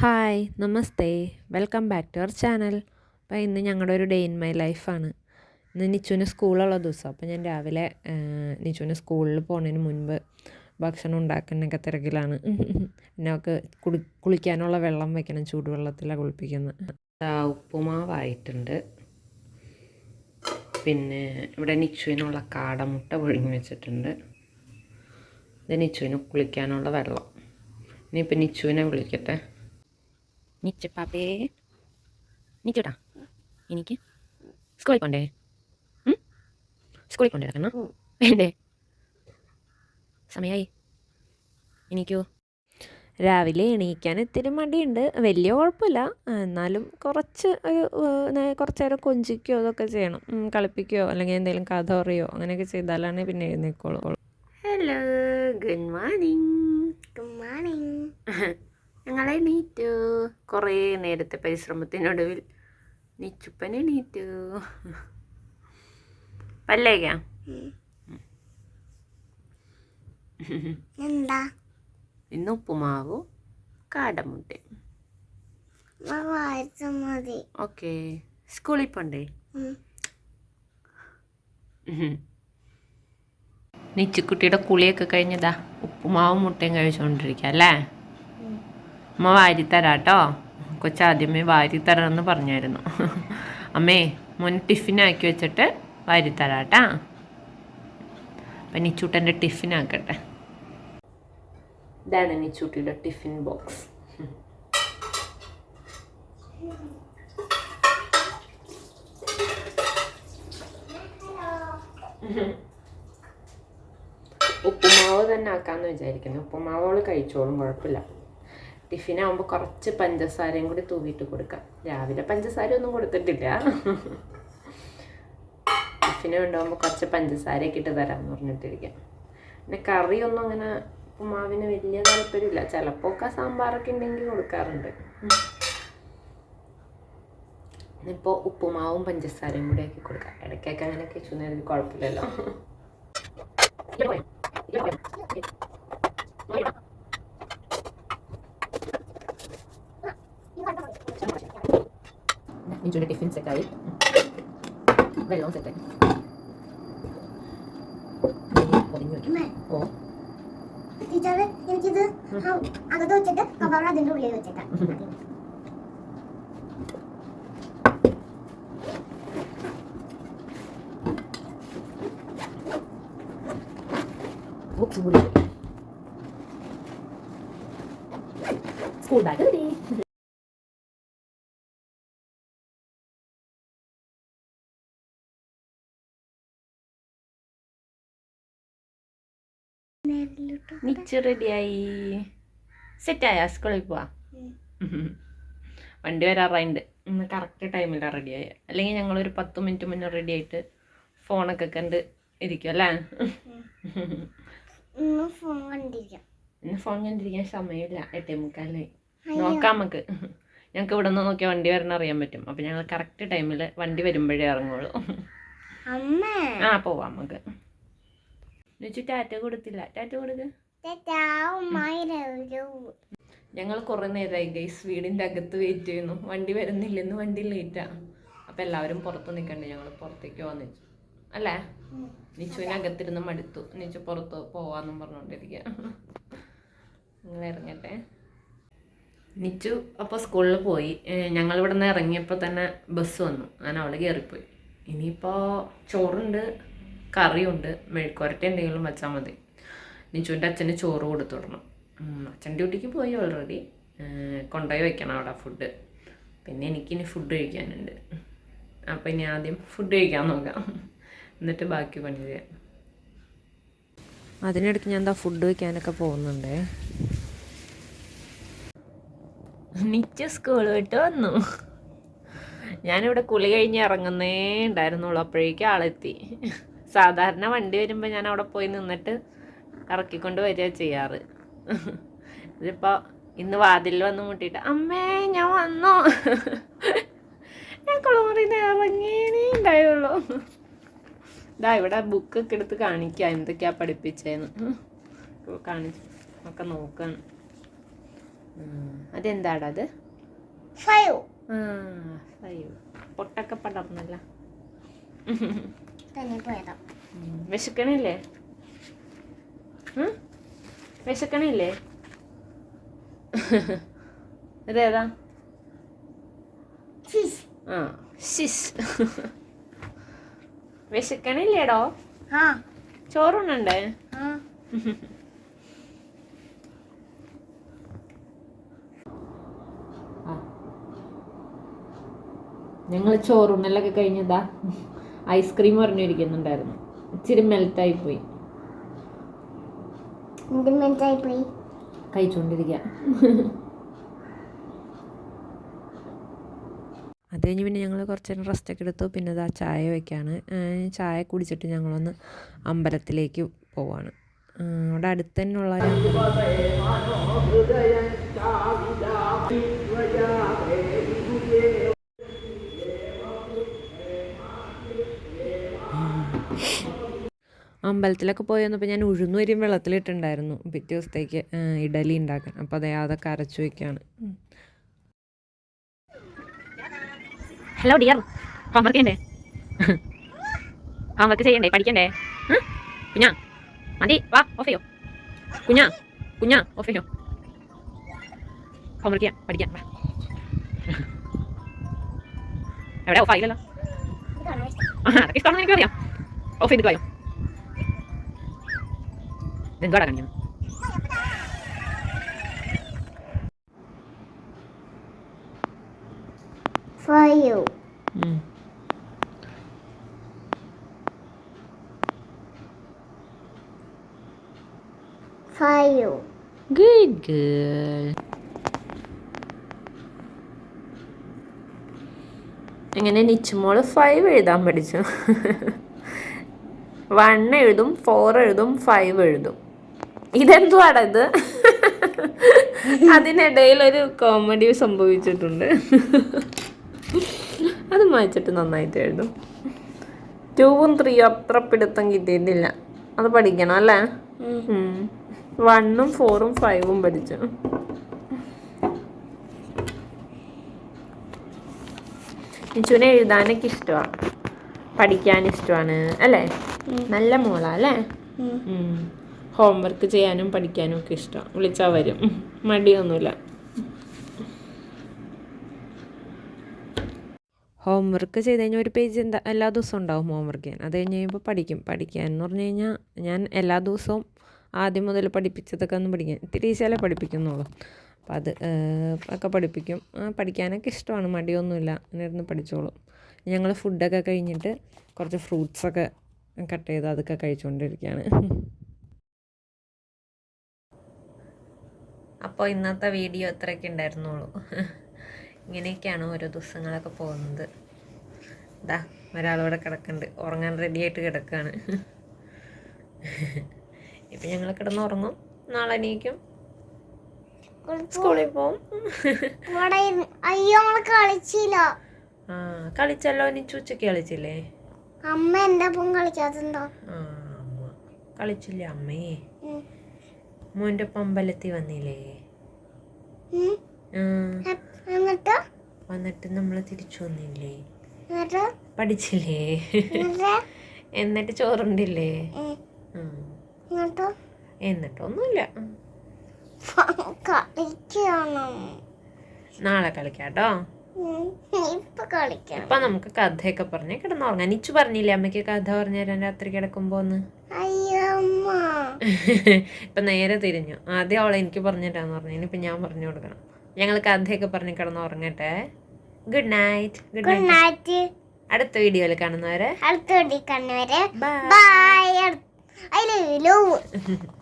Hi namaste. Welcome back to our channel. അപ്പോൾ ഇന്ന് ഞങ്ങളുടെ ഒരു ഡേ ഇൻ മൈ ലൈഫാണ്. ഇന്ന് നിച്ചുവിന് സ്കൂളുള്ള ദിവസം. അപ്പോൾ ഞാൻ രാവിലെ നിച്ചുവിന് സ്കൂളിൽ പോകുന്നതിന് മുൻപ് ഭക്ഷണം ഉണ്ടാക്കുന്നൊക്കെ തിരക്കിലാണ്. പിന്നെ അവൾക്ക് കുളി കുളിക്കാനുള്ള വെള്ളം വെക്കണം ചൂടുവെള്ളത്തിലാണ് കുളിപ്പിക്കുന്നത് ഉപ്പുമാവായിട്ടുണ്ട്. പിന്നെ ഇവിടെ നിച്ചുവിനുള്ള കാടമുട്ട പുഴുങ്ങി വെച്ചിട്ടുണ്ട്. ഇത് നിച്ചുവിന് കുളിക്കാനുള്ള വെള്ളം. ഇനിയിപ്പോൾ നിച്ചുവിനെ വിളിക്കട്ടെ. നിച്ചു പാപ്പേ നിച്ചുട്ടാ. എനിക്ക് സ്കൂളിൽ കൊണ്ടേ? സ്കൂളിൽ കൊണ്ടേ ഇറങ്ങണം വേണ്ടേ? സമയമായി എനിക്കോ? രാവിലെ എണീക്കാൻ ഇത്തിരി മടിയുണ്ട്. വലിയ കുഴപ്പമില്ല. എന്നാലും കുറച്ച് ഒരു കുറച്ച് നേരം കൊഞ്ചിക്കുകയോ അതൊക്കെ ചെയ്യണം. കളിപ്പിക്കുകയോ അല്ലെങ്കിൽ എന്തെങ്കിലും കഥ പറയോ അങ്ങനെയൊക്കെ ചെയ്താലാണ് പിന്നെ എഴുന്നേക്കോളൂ hello good morning good morning ഞങ്ങളെ നീറ്റു കുറേ നേരത്തെ പരിശ്രമത്തിനൊടുവിൽ. നീച്ചുപ്പനെ നീറ്റു പല്ലേക്കാം? എന്താ? ഇന്ന് ഉപ്പുമാവും കാടമുട്ടയും മതി. ഓക്കെ. സ്കൂളിൽ പോണ്ടേ. നിച്ചുക്കുട്ടിയുടെ കുളിയൊക്കെ കഴിഞ്ഞതാ. ഉപ്പുമാവും മുട്ടയും കഴിച്ചുകൊണ്ടിരിക്കുക അല്ലേ? അമ്മ വാരിത്തരാട്ടോ കൊച്ചാദ്യമേ വാരിത്തരാമെന്ന് പറഞ്ഞായിരുന്നു. അമ്മേ മുൻ ടിഫിനാക്കി വെച്ചിട്ട് വാരിത്തരാട്ടാ അപ്പം നിച്ചൂട്ടന്റെ ടിഫിനാക്കട്ടെ ഇതാണ് നിച്ചൂട്ടിയുടെ ടിഫിൻ ബോക്സ്. ഉപ്പുമാവ് തന്നെ ആക്കാന്ന് വിചാരിക്കുന്നു. ഉപ്പുമാവ് കഴിച്ചോളും കുഴപ്പമില്ല. ടിഫിനാകുമ്പോൾ കുറച്ച് പഞ്ചസാരയും കൂടി തൂവിയിട്ട് കൊടുക്കാം. രാവിലെ പഞ്ചസാര ഒന്നും കൊടുത്തിട്ടില്ല. ടിഫിന് കൊണ്ടുപോകുമ്പോൾ കുറച്ച് പഞ്ചസാരയൊക്കെ ഇട്ട് തരാമെന്ന് പറഞ്ഞിട്ടിരിക്കാം. പിന്നെ കറിയൊന്നും അങ്ങനെ ഉപ്പുമാവിന് വലിയ താല്പര്യമില്ല. ചിലപ്പോൾ ഒക്കെ സാമ്പാറൊക്കെ ഉണ്ടെങ്കിൽ കൊടുക്കാറുണ്ട്. ഇപ്പോൾ ഉപ്പുമാവും പഞ്ചസാരയും കൂടി ആക്കി കൊടുക്കാം. ഇടയ്ക്കൊക്കെ അങ്ങനെ കിച്ചുന്നതിൽ കുഴപ്പമില്ലല്ലോ. നിഞ്ചുടെ ടിഫിൻ സെറ്റായി വെള്ളവും സെറ്റായി ഓ ടീച്ചറ് എനിക്കിത് അകത്ത് വെച്ചിട്ട് കവർ അതിന്റെ ഉള്ളിൽ വെച്ചിട്ടാ ബുക്സ് കൂടി സ്കൂൾ ബാഗ് നിച്ച് റെഡിയായി സെറ്റായ സ്കൂളിൽ പോവാ. വണ്ടി വരാറായിണ്ട്. ഇന്ന് കറക്റ്റ് ടൈമിലാണ് റെഡിയായ അല്ലെങ്കിൽ ഞങ്ങളൊരു പത്ത് മിനിറ്റ് മുന്നേ റെഡി ആയിട്ട് ഫോണൊക്കെ കണ്ട് ഇരിക്കും അല്ലേ? ഫോൺ കണ്ടിരിക്കാം. ഇന്ന് ഫോൺ കണ്ടിരിക്കാൻ സമയമില്ല. എട്ടേ മുക്കാലായി. നോക്കാം നമുക്ക്. ഞങ്ങൾക്ക് ഇവിടെ നിന്ന് നോക്കിയാൽ വണ്ടി വരണം അറിയാൻ പറ്റും. അപ്പം ഞങ്ങൾ കറക്റ്റ് ടൈമിൽ വണ്ടി വരുമ്പോഴേ ഇറങ്ങുള്ളൂ. ആ പോവാം നമുക്ക്. എന്നുവെച്ചു ടാറ്റ കൊടുത്തില്ല. ടാറ്റ കൊടുക്ക. ഞങ്ങൾ കുറേ നേരമായി ഗൈസ് വീടിന്റെ അകത്ത് വെയിറ്റ് ചെയ്യുന്നു. വണ്ടി വരുന്നില്ലെന്ന് വണ്ടി ലേറ്റാ അപ്പം എല്ലാവരും പുറത്ത് നിൽക്കണ്ടേ ഞങ്ങൾ പുറത്തേക്ക് വെച്ചു. അല്ലേ? നിച്ചുവിന് അകത്തിരുന്ന് മടുത്തു. നിച്ചു പുറത്ത് പോവാന്നും പറഞ്ഞുകൊണ്ടിരിക്കുക നിങ്ങൾ ഇറങ്ങട്ടെ. നിച്ചു അപ്പോൾ സ്കൂളിൽ പോയി. ഞങ്ങൾ ഇവിടെ നിന്ന് ഇറങ്ങിയപ്പോൾ തന്നെ ബസ് വന്നു. അങ്ങനെ അവൾ കയറിപ്പോയി ഇനിയിപ്പോൾ ചോറുണ്ട്. കറിയുണ്ട്. മെഴുക്കുരട്ടി എന്തെങ്കിലും വെച്ചാൽ മതി. നിച്ചുവിന്റെ അച്ഛന് ചോറ് കൊടുത്തു വിടണം ഉം, അച്ഛൻ ഡ്യൂട്ടിക്ക് പോയി ഓൾറെഡി കൊണ്ടുപോയി വെക്കണം അവിടെ ഫുഡ് പിന്നെ എനിക്കിനി ഫുഡ് കഴിക്കാനുണ്ട്. അപ്പോൾ ഇനി ആദ്യം ഫുഡ് കഴിക്കാൻ നോക്കാം. എന്നിട്ട് ബാക്കി പണി ചെയ്യാം. അതിനിടയ്ക്ക് ഞാൻ എന്താ ഫുഡ് വയ്ക്കാനൊക്കെ പോകുന്നുണ്ട്. നിച്ച സ്കൂൾ വിട്ട് വന്നു. ഞാനിവിടെ കുളി കഴിഞ്ഞ് ഇറങ്ങുന്നേ ഉണ്ടായിരുന്നുള്ളൂ. അപ്പോഴേക്കും ആളെത്തി. സാധാരണ വണ്ടി വരുമ്പോൾ ഞാൻ അവിടെ പോയി നിന്നിട്ട് ഇറക്കിക്കൊണ്ട് വരിക ചെയ്യാറ്. ഇതിപ്പോൾ ഇന്ന് വാതിലിൽ വന്ന് മുട്ടിയിട്ട് അമ്മേ ഞാൻ വന്നു? ഞാൻ കുളമുറിയിൽ നിന്ന് ഇറങ്ങിയേ ഉണ്ടായുള്ളൂ ഇതാ ഇവിടെ ബുക്കൊക്കെ എടുത്ത് കാണിക്കുക എന്തൊക്കെയാ പഠിപ്പിച്ചതെന്ന് കാണിച്ചു ഒക്കെ നോക്കാണ്. അതെന്താടാ അത്? ഫൈവ്. ആ ഫൈവ്. പൊട്ടൊക്കെ പടർന്നല്ല. തന്നെ പോയതാ വിശക്കണില്ലേ? വിശക്കണില്ലേ? ഇതേതാ? ആ ശിസ് വിശക്കണില്ലേടോ? ആ. ഞങ്ങൾ ചോറുണ്ണലൊക്കെ കഴിഞ്ഞതാ? ഐസ്ക്രീം പറഞ്ഞിരിക്കുന്നുണ്ടായിരുന്നു. ഇച്ചിരി മെൽറ്റായി പോയി പോയി കഴിച്ചുകൊണ്ടിരിക്കുക അത് കഴിഞ്ഞ് പിന്നെ ഞങ്ങൾ കുറച്ച് നേരം റെസ്റ്റൊക്കെ എടുത്തു. പിന്നെ ഇതാ ചായ വയ്ക്കുകയാണ് ചായ കുടിച്ചിട്ട് ഞങ്ങളൊന്ന് അമ്പലത്തിലേക്ക് പോവാണ്. അവിടെ അടുത്ത് തന്നെയുള്ള ഒരു അമ്പലത്തിലൊക്കെ പോയി വന്നപ്പോൾ ഞാൻ ഉഴുന്നുവരിയും വെള്ളത്തിലിട്ടുണ്ടായിരുന്നു പിറ്റേ ദിവസത്തേക്ക് ഇഡലി ഉണ്ടാക്കാൻ. അപ്പോൾ അതെ അതൊക്കെ അരച്ചു വയ്ക്കുകയാണ് ഹലോ ഡിയർ ഹോംവർക്ക് ചെയ്യണ്ടേ? ഹോംവർക്ക് ചെയ്യണ്ടേ? പഠിക്കണ്ടേ? കുഞ്ഞാ. മതി വാ ഓഫ് ചെയ്യോ? കുഞ്ഞാ. കുഞ്ഞാ ഓഫ് ചെയ്യോ? ഹോംവർക്ക് ചെയ്യാം പഠിക്കാം വാ. എവിടെ ഓഫ് ആയില്ലല്ലോ? ആ അതൊക്കെ ഇഷ്ടമാണെന്ന് എനിക്കറിയാം. ഓഫ് എന്താടാ കാണിക്കുന്നത് For you. Good girl. എങ്ങനെ നിച്ചുമോൾ ഫൈവ് എഴുതാൻ പഠിച്ചു? വൺ എഴുതും ഫോർ എഴുതും ഫൈവ് എഴുതും. ഇതെന്തുവാടാ ഇത്? അതിനിടയിൽ ഒരു കോമഡി സംഭവിച്ചിട്ടുണ്ട്. അത് മായിച്ചിട്ട് നന്നായിട്ട് എഴുതും. ടൂവും ത്രീയും അത്ര പിടുത്തം കിട്ടിയിട്ടില്ല. അത് പഠിക്കണം അല്ലേ? വണ്ണും ഫോറും ഫൈവും പഠിച്ചു. നിച്ചുവിനെ എഴുതാനൊക്കെ ഇഷ്ടമാണ് പഠിക്കാൻ ഇഷ്ടമാണ് അല്ലേ? നല്ല മോളാ അല്ലേ? ഹോംവർക്ക് ചെയ്യാനും പഠിക്കാനും ഒക്കെ ഇഷ്ടമാണ് വിളിച്ചാൽ വരും. മടിയൊന്നുമില്ല. ഹോംവർക്ക് ചെയ്ത് കഴിഞ്ഞാൽ ഒരു പേജ് എന്താ എല്ലാ ദിവസവും ഉണ്ടാവും ഹോംവർക്ക് ചെയ്യാൻ. അത് കഴിഞ്ഞ് കഴിയുമ്പോൾ പഠിക്കും. പഠിക്കാൻ എന്ന് പറഞ്ഞു കഴിഞ്ഞാൽ ഞാൻ എല്ലാ ദിവസവും ആദ്യം മുതൽ പഠിപ്പിച്ചതൊക്കെ ഒന്ന് പഠിക്കാൻ. ഇത്തിരി ചില പഠിപ്പിക്കുന്നുള്ളൂ. അപ്പം അത് ഒക്കെ പഠിപ്പിക്കും. പഠിക്കാനൊക്കെ ഇഷ്ടമാണ്. മടിയൊന്നുമില്ല. അങ്ങനെ ഇരുന്ന് പഠിച്ചോളും. ഞങ്ങൾ ഫുഡൊക്കെ കഴിഞ്ഞിട്ട് കുറച്ച് ഫ്രൂട്ട്സൊക്കെ കട്ട് ചെയ്ത് അതൊക്കെ കഴിച്ചുകൊണ്ടിരിക്കുകയാണ് അപ്പോൾ ഇന്നത്തെ വീഡിയോ അത്രയൊക്കെ ഉണ്ടായിരുന്നുള്ളൂ. ഇങ്ങനെയൊക്കെയാണ് ഓരോ ദിവസങ്ങളൊക്കെ പോകുന്നത്. ഇതാ ഒരാളിവിടെ കിടക്കുന്നുണ്ട്. ഉറങ്ങാൻ റെഡിയായിട്ട് കിടക്കുകയാണ് ഇപ്പം ഞങ്ങൾ കിടന്ന് ഉറങ്ങും. നാളെ എണീക്കും. സ്കൂളിൽ പോവും. അയ്യോ കളിച്ചില്ല. ആ കളിച്ചല്ലോ. നീ ഉച്ചയ്ക്ക് കളിച്ചില്ലേ? അമ്മ എന്താ കളിക്കാത്തോ ആ അമ്മ. കളിച്ചില്ലേ അമ്മേ. മോന്റെ പമ്പലത്തിൽ വന്നില്ലേ? വന്നിട്ട് നമ്മൾ തിരിച്ചു വന്നില്ലേ? പഠിച്ചില്ലേ? എന്നിട്ട്? ചോറുണ്ടില്ലേ? എന്നിട്ടൊന്നുമില്ല. നാളെ കളിക്കാട്ടോ. ഇപ്പൊ നമുക്ക് കഥയൊക്കെ പറഞ്ഞു കിടന്നുറങ്ങാൻ നിച്ചു പറഞ്ഞില്ലേ അമ്മയ്ക്ക് കഥ പറഞ്ഞു തരാൻ രാത്രി കിടക്കുമ്പോന്ന് അയ്യോ. ഇപ്പൊ നേരെ തിരിഞ്ഞു. ആദ്യം അവളെ എനിക്ക് പറഞ്ഞിട്ടാന്ന് പറഞ്ഞു. ഇനിയിപ്പൊ ഞാൻ പറഞ്ഞു കൊടുക്കണം. ഞങ്ങൾ കഥയൊക്കെ പറഞ്ഞ് കിടന്നുറങ്ങട്ടെ ഗുഡ് നൈറ്റ് ഗുഡ് നൈറ്റ് അടുത്ത വീഡിയോയിൽ കാണുന്നവരെ അടുത്ത വീഡിയോ കാണുന്നവരെ ബൈ ലവ്